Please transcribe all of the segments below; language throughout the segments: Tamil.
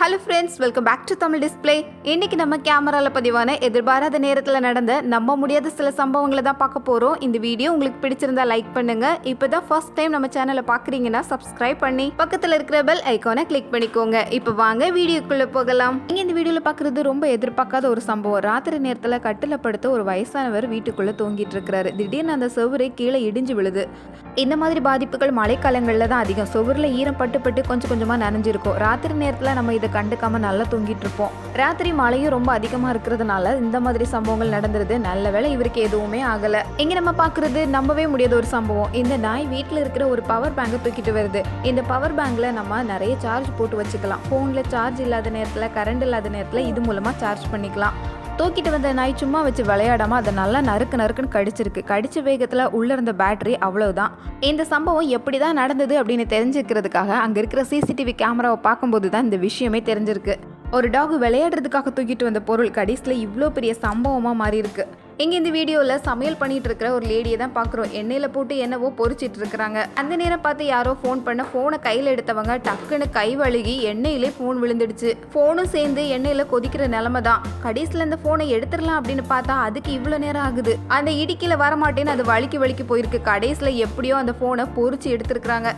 Hello friends welcome back to Tamil display இன்னைக்கு நம்ம கேமராவில் பதிவான எதிர்பாராத நேரத்தில் நடந்த நம்ப முடியாத சில சம்பவங்களை தான் பார்க்க போகிறோம் இந்த வீடியோ உங்களுக்கு பிடிச்சிருந்தா லைக் பண்ணுங்க. இப்போ தான் ஃபர்ஸ்ட் டைம் நம்ம சேனலை பார்க்குறீங்கன்னா சப்ஸ்கிரைப் பண்ணி பக்கத்தில் இருக்கிற பெல் ஐக்கானை கிளிக் பண்ணிக்கோங்க. இப்போ வாங்க வீடியோக்குள்ளே போகலாம். நீங்கள் இந்த வீடியோவில் பார்க்குறது ரொம்ப எதிர்பார்க்காத ஒரு சம்பவம். ராத்திரி நேரத்தில் கட்டில் படுத்த ஒரு வயசானவர் வீட்டுக்குள்ளே தூங்கிட்டு இருக்கிறாரு. திடீர்னு அந்த செவுரு கீழே இடிஞ்சு விழுது. இந்த மாதிரி பாதிப்புகள் மழைக்காலங்களில் தான் அதிகம். சுவரில் ஈரம் பட்டு பட்டு கொஞ்சம் கொஞ்சமாக நனைஞ்சிருக்கும். ராத்திரி நேரத்தில் நம்ம இதை கண்டுக்காம நல்லா தூங்கிட்டு இருப்போம் ராத்திரி மழையும் ரொம்ப அதிகமாக இருக்கிறதுனால இந்த மாதிரி சம்பவங்கள் நடந்துருது. நல்ல வேலை இவருக்கு எதுவுமே ஆகலை. இங்கே நம்ம பார்க்குறது நம்பவே முடியாத ஒரு சம்பவம். இந்த நாய் வீட்டில் இருக்கிற ஒரு பவர் பேங்கை தூக்கிட்டு வருது. இந்த பவர் பேங்க்ல நம்ம நிறைய சார்ஜ் போட்டு வச்சுக்கலாம். ஃபோனில் சார்ஜ் இல்லாத நேரத்தில் கரண்ட் இல்லாத நேரத்தில் இது மூலமாக சார்ஜ் பண்ணிக்கலாம். தூக்கிட்டு வந்த நாய் சும்மா வச்சு விளையாடாம அதை நல்லா நறுக்கு நறுக்குன்னு கடிச்சிருக்கு. கடிச்ச வேகத்தில் உள்ள இருந்த பேட்டரி அவ்வளவுதான். இந்த சம்பவம் எப்படி தான் நடந்தது அப்படின்னு தெரிஞ்சுக்கிறதுக்காக அங்கே இருக்கிற சிசிடிவி கேமராவை பார்க்கும்போது தான் இந்த விஷயமே தெரிஞ்சிருக்கு. ஒரு டாக் விளையாடுறதுக்காக தூக்கிட்டு வந்த பொருள் கடைசியில் இவ்வளோ பெரிய சம்பவமாக மாறி இருக்குது இங்கே இந்த வீடியோவில் சமையல் பண்ணிட்டு இருக்கிற ஒரு லேடியை தான் பார்க்குறோம் எண்ணெயில் போட்டு என்னவோ பொறிச்சிட்டு இருக்கிறாங்க அந்த நேரம் பார்த்து யாரோ ஃபோன் பண்ண ஃபோனை கையில் எடுத்தவங்க டக்குன்னு கை வழுகி எண்ணெயிலே ஃபோன் விழுந்துடுச்சு. ஃபோனும் சேர்ந்து எண்ணெயில் கொதிக்கிற நிலமை தான். கடைசியில் இந்த ஃபோனை எடுத்துடலாம் அப்படின்னு பார்த்தா அதுக்கு இவ்வளோ நேரம் ஆகுது. அந்த இடிக்கில வரமாட்டேன்னு அது வலிக்கு வலிக்கு போயிருக்கு. கடைசியில் எப்படியோ அந்த ஃபோனை பொறிச்சு எடுத்துருக்குறாங்க.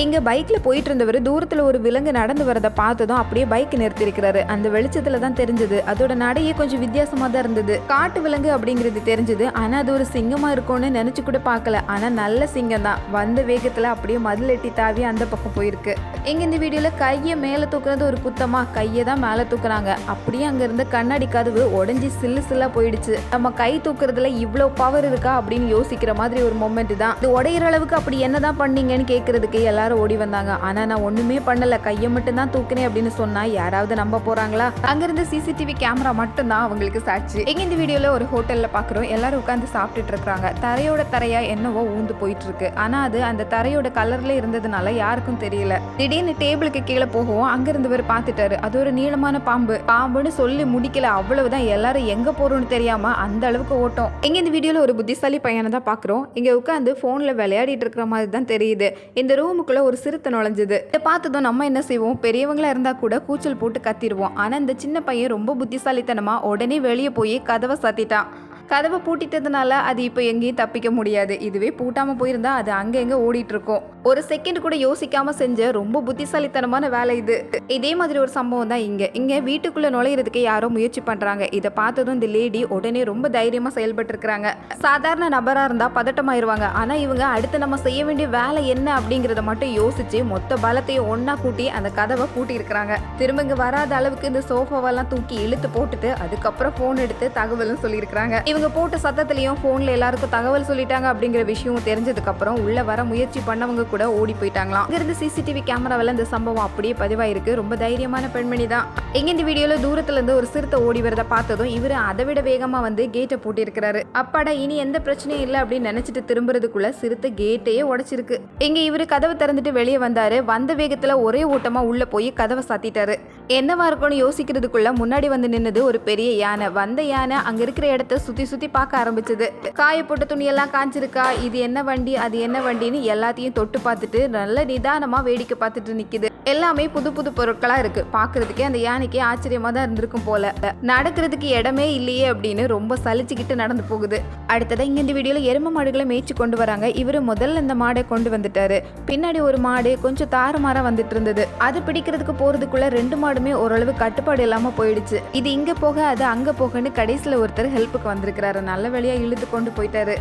இங்கே பைக்கில் போயிட்டு இருந்தவர் தூரத்தில் ஒரு விலங்கு நடந்து வரதை பார்த்ததும் அப்படியே பைக் நிறுத்திருக்கிறாரு அந்த வெளிச்சத்தில் தான் தெரிஞ்சது. அதோட நடையே கொஞ்சம் வித்தியாசமாக தான் இருந்தது. காட்டு விலங்கு அப்படிங்கிறது தெரிஞ்சது. ஆனால் அது ஒரு சிங்கமாக இருக்கும்னு நினச்சி கூட பார்க்கல. ஆனால் நல்ல சிங்கம் தான். வந்த வேகத்தில் அப்படியே மதில் எட்டி தாவி அந்த பக்கம் போயிருக்கு. இங்கே இந்த வீடியோவில் கையை மேலே தூக்குறது ஒரு குத்தமாக கையை தான் மேலே தூக்குறாங்க. அப்படியே அங்கே இருந்த கண்ணாடி கதவு உடஞ்சி சில்லு சில்லாக போயிடுச்சு. நம்ம கை தூக்குறதுல இவ்வளோ பவர் இருக்கா அப்படின்னு யோசிக்கிற மாதிரி ஒரு மொமெண்ட் தான். இது உடையிற அளவுக்கு அப்படி என்னதான் பண்ணீங்கன்னு கேட்கறதுக்கு எல்லாரும் ஓடி வந்தாங்க. ஆனா நான் ஒண்ணுமே பண்ணல. கையை மட்டும் தான் தூக்குனேன் அப்படின்னு சொன்னா யாராவது நம்ப போறாங்களா? அங்கிருந்து சிசிடிவி கேமரா மட்டும் தான் அவங்களுக்கு சாட்சி. எங்க இந்த வீடியோல ஒரு ஹோட்டல்ல பாக்குறோம். எல்லாரும் உட்காந்து சாப்பிட்டுட்டு இருக்காங்க தரையோட தரையா என்னவோ ஊந்து போயிட்டு இருக்கு. ஆனா அது அந்த தரையோட கலர்ல இருந்ததுனால யாருக்கும் தெரியல. திடீர்னு டேபிளுக்கு கீழே போகவும் அங்க இருந்தவர் பார்த்துட்டாரு அது ஒரு நீளமான பாம்பு. பாம்புன்னு சொல்லி முடிக்கல. அவ்வளவுதான். எல்லாரும் எங்க போறோம்னு தெரியாம அந்த அளவுக்கு ஓட்டம். எங்க இந்த வீடியோல ஒரு புத்திசாலி பையனை தான் பாக்குறோம். இங்க உட்காந்து போன்ல விளையாடிட்டு இருக்கிற மாதிரி தான் தெரியுது. இந்த ரூமுக்குள்ள ஒரு சிறுத்தை நுழைஞ்சது. இதை பார்த்ததும் நம்ம என்ன செய்வோம்? பெரியவங்களா இருந்தா கூட கூச்சல் போட்டு கத்திடுவோம். ஆனா இந்த சின்ன பையன் ரொம்ப புத்திசாலித்தனமா உடனே வெளியே போய் கதவை சாத்திட்டான். கதவை பூட்டிட்டதுனால அது இப்போ எங்கேயும் தப்பிக்க முடியாது. இதுவே பூட்டாமல் போயிருந்தா அது அங்கே எங்க ஓடிட்டு இருக்கும் ஒரு செகண்ட் கூட யோசிக்காம செஞ்ச ரொம்ப புத்திசாலித்தனமான வேலை இது. இதே மாதிரி ஒரு சம்பவம் தான் இங்கே. இங்கே வீட்டுக்குள்ள நுழையிறதுக்கு யாரோ முயற்சி பண்ணுறாங்க இதை பார்த்ததும் இந்த லேடி உடனே ரொம்ப தைரியமாக செயல்பட்டு இருக்கிறாங்க சாதாரண நபராக இருந்தால் பதட்டமாயிருவாங்க. ஆனால் இவங்க அடுத்து நம்ம செய்ய வேண்டிய வேலை என்ன அப்படிங்கிறத மட்டும் யோசிச்சு மொத்த பலத்தையும் ஒன்றா கூட்டி அந்த கதவை பூட்டி இருக்கிறாங்க திரும்ப இங்கே வராத அளவுக்கு இந்த சோஃபாவெல்லாம் தூக்கி இழுத்து போட்டுட்டு அதுக்கப்புறம் ஃபோன் எடுத்து தகவலும் சொல்லியிருக்கிறாங்க. இவங்க போட்ட சத்தத்துலேயும் ஃபோனில் எல்லாருக்கும் தகவல் சொல்லிட்டாங்க அப்படிங்கிற விஷயம் தெரிஞ்சதுக்கப்புறம் உள்ளே வர முயற்சி பண்ணவங்க கூட ஓடி போயிட்டாங்களாம். இங்கிருந்து சிசிடிவி கேமராவில் இந்த சம்பவம் அப்படியே பதிவாயிருக்கு. ரொம்ப தைரியமான பெண்மணி தான். எங்க இந்த வீடியோல தூரத்துல இருந்து ஒரு சிறுத்தை ஓடி வரத பார்த்ததும் இவரு அதை விட வேகமாக வந்து கேட்டை போட்டிருக்கிறாரு அப்பாடா இனி எந்த பிரச்சனையும் இல்லை அப்படின்னு நினைச்சிட்டு திரும்புறதுக்குள்ள சிறுத்தை கேட்டையே உடைச்சிருக்கு. இங்கே இவரு கதவை திறந்துட்டு வெளியே வந்தாரு. வந்த வேகத்தில் ஒரே ஓட்டமா உள்ளே போய் கதவை சாத்திட்டாரு. என்னவா இருக்கும்னு யோசிக்கிறதுக்குள்ள முன்னாடி வந்து நின்னது ஒரு பெரிய யானை. வந்த யானை அங்கே இருக்கிற இடத்த சுற்றி சுற்றி பார்க்க ஆரம்பிச்சது. காய போட்ட துணியெல்லாம் காஞ்சிருக்கா? இது என்ன வண்டி? அது என்ன வண்டின்னு எல்லாத்தையும் தொட்டு பார்த்துட்டு நல்ல நிதானமாக வேடிக்கை பார்த்துட்டு நிற்கிது எல்லாமே புது புது பொருட்களாக இருக்கு. பார்க்கறதுக்கே அந்த யானைக்கு ஆச்சரியமாக தான் இருந்திருக்கும் போல. நடக்கிறதுக்கு இடமே இல்லையே அப்படின்னு ரொம்ப சலிச்சுக்கிட்டு நடந்து போகுது. அடுத்ததான் இங்கே இந்த வீடியோவில் எரும மாடுகளை மேய்ச்சி கொண்டு வராங்க. இவர் முதல்ல இந்த மாடை கொண்டு வந்துட்டாரு. பின்னாடி ஒரு மாடு கொஞ்சம் தாறுமாறாக வந்துட்டு இருந்தது. அது பிடிக்கிறதுக்கு போகிறதுக்குள்ள ரெண்டு மாடுமே ஓரளவு கட்டுப்பாடு இல்லாமல் போயிடுச்சு. இது இங்கே போக அது அங்கே போகன்னு கடைசியில் ஒருத்தர் ஹெல்ப்புக்கு வந்திருக்கிறாரு. நல்ல வழியாக இழுத்து கொண்டு போயிட்டாரு.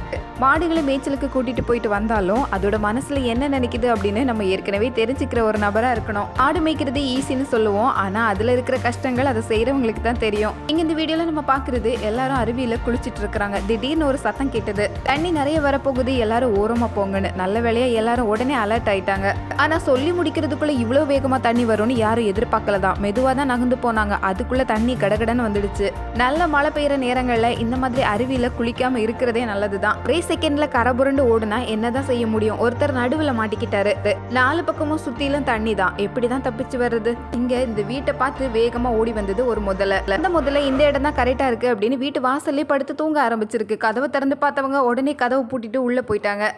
மாடுகளை மேய்ச்சலுக்கு கூட்டிகிட்டு போயிட்டு வந்தாலும் அதோட மனசில் என்ன நினைக்குது அப்படின்னு நம்ம ஏற்கனவே தெரிஞ்சுக்கிற ஒரு நபராக இருக்கணும். ஆடு மேய்க்கிறது ஈஸின்னு சொல்லுவோம். ஆனால் அதில் இருக்கிற கஷ்டங்கள் அதை செய்கிறவங்களுக்கு தான் தெரியும். இங்கே இந்த வீடியோவில் நம்ம பார்க்குறது எல்லாரும் அருவியில் குளிச்சிட்டு இருக்கிறாங்க. திடீர்னு ஒரு சத்தம் கேட்டது. தண்ணி நிறைய வரப்போகுது. எல்லாரும் ஓரமாக போங்கன்னு. நல்ல வேலையாக எல்லாரும் உடனே அலர்ட் ஆயிட்டாங்க. ஆனால் சொல்லி முடிக்கிறதுக்குள்ளே இவ்வளோ வேகமாக தண்ணி வரும்னு யாரும் எதிர்பார்க்கல தான். மெதுவாக தான் நகர்ந்து போனாங்க. அதுக்குள்ளே தண்ணி கடகடன்னு வந்துடுச்சு. நல்ல மழை பெய்கிற நேரங்களில் இந்த மாதிரி அருவியில் குளிக்காமல் இருக்கிறதே நல்லது தான். ஒரே செகண்டில் கரபுரண்டு ஓடுனா என்னதான் செய்ய முடியும்? ஒருத்தர் நடுவில் மாட்டிக்கிட்டாரு. நாலு பக்கமும் சுற்றிலும் தண்ணி தான். எப்படிதான் தப்பிச்சு வர்றது? இங்க இந்த வீட்டை பார்த்து வேகமா ஓடி வந்தது ஒரு முதல்ல. அந்த முதல்ல இந்த இடம் தான் கரெக்டா இருக்கு அப்படின்னு வீட்டு வாசல்லே படுத்து தூங்க ஆரம்பிச்சிருக்கு. கதவை திறந்து பார்த்தவங்க உடனே கதவை பூட்டிட்டு உள்ள போயிட்டாங்க.